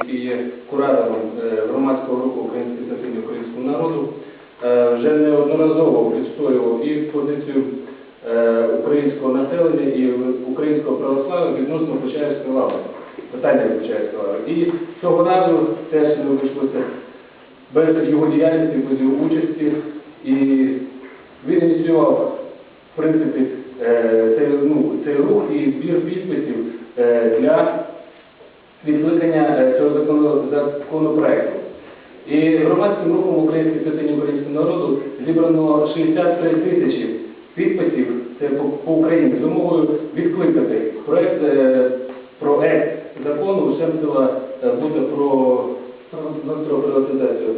який є куратором е, громадського руху Української святині українського народу, е, вже неодноразово відстоював і позицію е, українського населення і українського православ'я відносно Почаївської лаври, питання Почаївської лаври. І цього разу теж не обійшлося без його діяльності, без його участі. І він ініціював, в принципі, цей, ну, цей рух і збір підписів для відкликання е, цього законопроекту. І громадським рухом Української святині українського народу зібрано 63 тисячі підписів це по, Україні з умовою відкликати проект, е, проект закону Шемсила е, буде про, про, приватизацію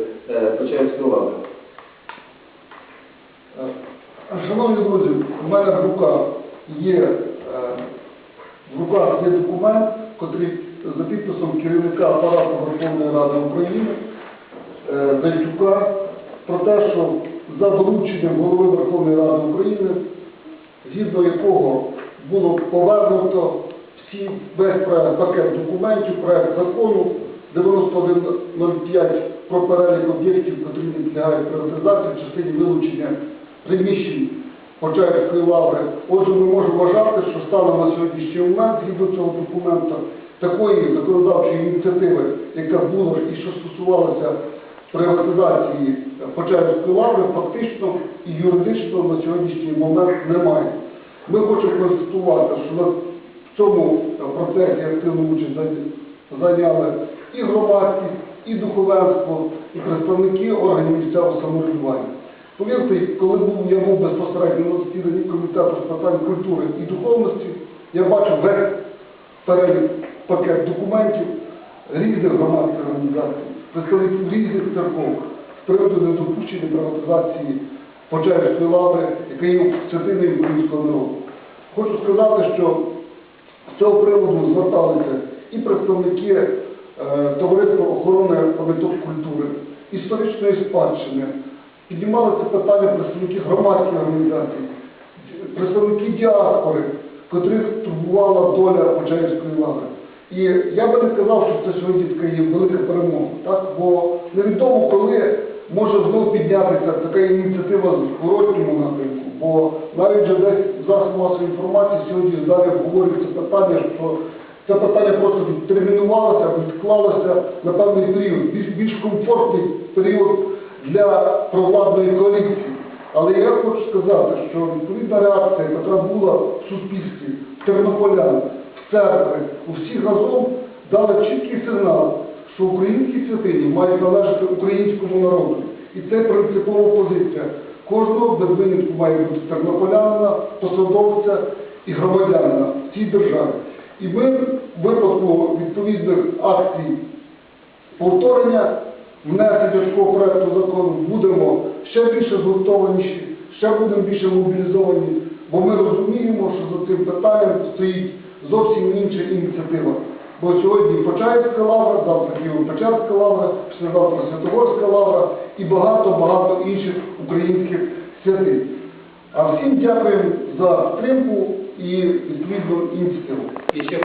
Почаївської лаври. Шановні друзі, у мене в руках є, в руках є документ, який за підписом керівника апарату Верховної Ради України е, Зайчука про те, що за дорученням голови Верховної Ради України, згідно якого було повернуто всі весь пакет документів, проект закону 9105 про перелік об'єктів, які не підлягають приватизації в частині вилучення приміщень Почаївської лаври. Отже, ми можемо вважати, що станом на сьогоднішній момент, згідно цього документа, такої законодавчої ініціативи, яка була і що стосувалася приватизації Почаївської лаври, фактично і юридично на сьогоднішній момент немає. Ми хочемо констатувати, що на цьому процесі активну участь зайняли і громадськість, і духовенство, і представники органів місцевого самоврядування. Повірте, коли був, я був безпосередньо на засіданні комітету з питань культури і духовності, я бачив весь перелік пакет документів різних громадських організацій, представників різних церков з приводу недопущення приватизації Почаївської лаври, яка є святиною українського народу. Хочу сказати, що з цього приводу зверталися і представники е, Товариства охорони пам'яток культури, історичної спадщини, піднімали це питання представники громадських організацій, представники діаспори, котрих турбувала доля Почаївської лаври. І я би не сказав, що це сьогодні така є велика перемога, так? бо невідомо, коли може знову піднятися така ініціатива з зворотньому напрямку, бо навіть вже десь в засобах масової інформації сьогодні далі обговорюється питання, що це питання просто відтермінувалося, відклалося на певний період, більш, більш комфортний період для провладної коаліції. Але я хочу сказати, що відповідна реакція, яка була в суспільстві, в тернополян, в церкві, у всіх разом дали чіткий сигнал, що українські святині мають належати українському народу. І це принципова позиція. Кожного без винятку має бути тернополянина, посадовця і громадянина в цій державі. І ми в випадку відповідних акцій повторення внесення такого проекту закону будемо ще більше згуртованіші, ще будемо більше мобілізовані, бо ми розуміємо, що за цим питанням стоїть зовсім інша ініціатива. Бо сьогодні Почаївська лавра, завтра Києво-Печерська лавра, післязавтра Святогорська лавра і багато-багато інших українських святих. А всім дякуємо за підтримку і відповідну ініціативу.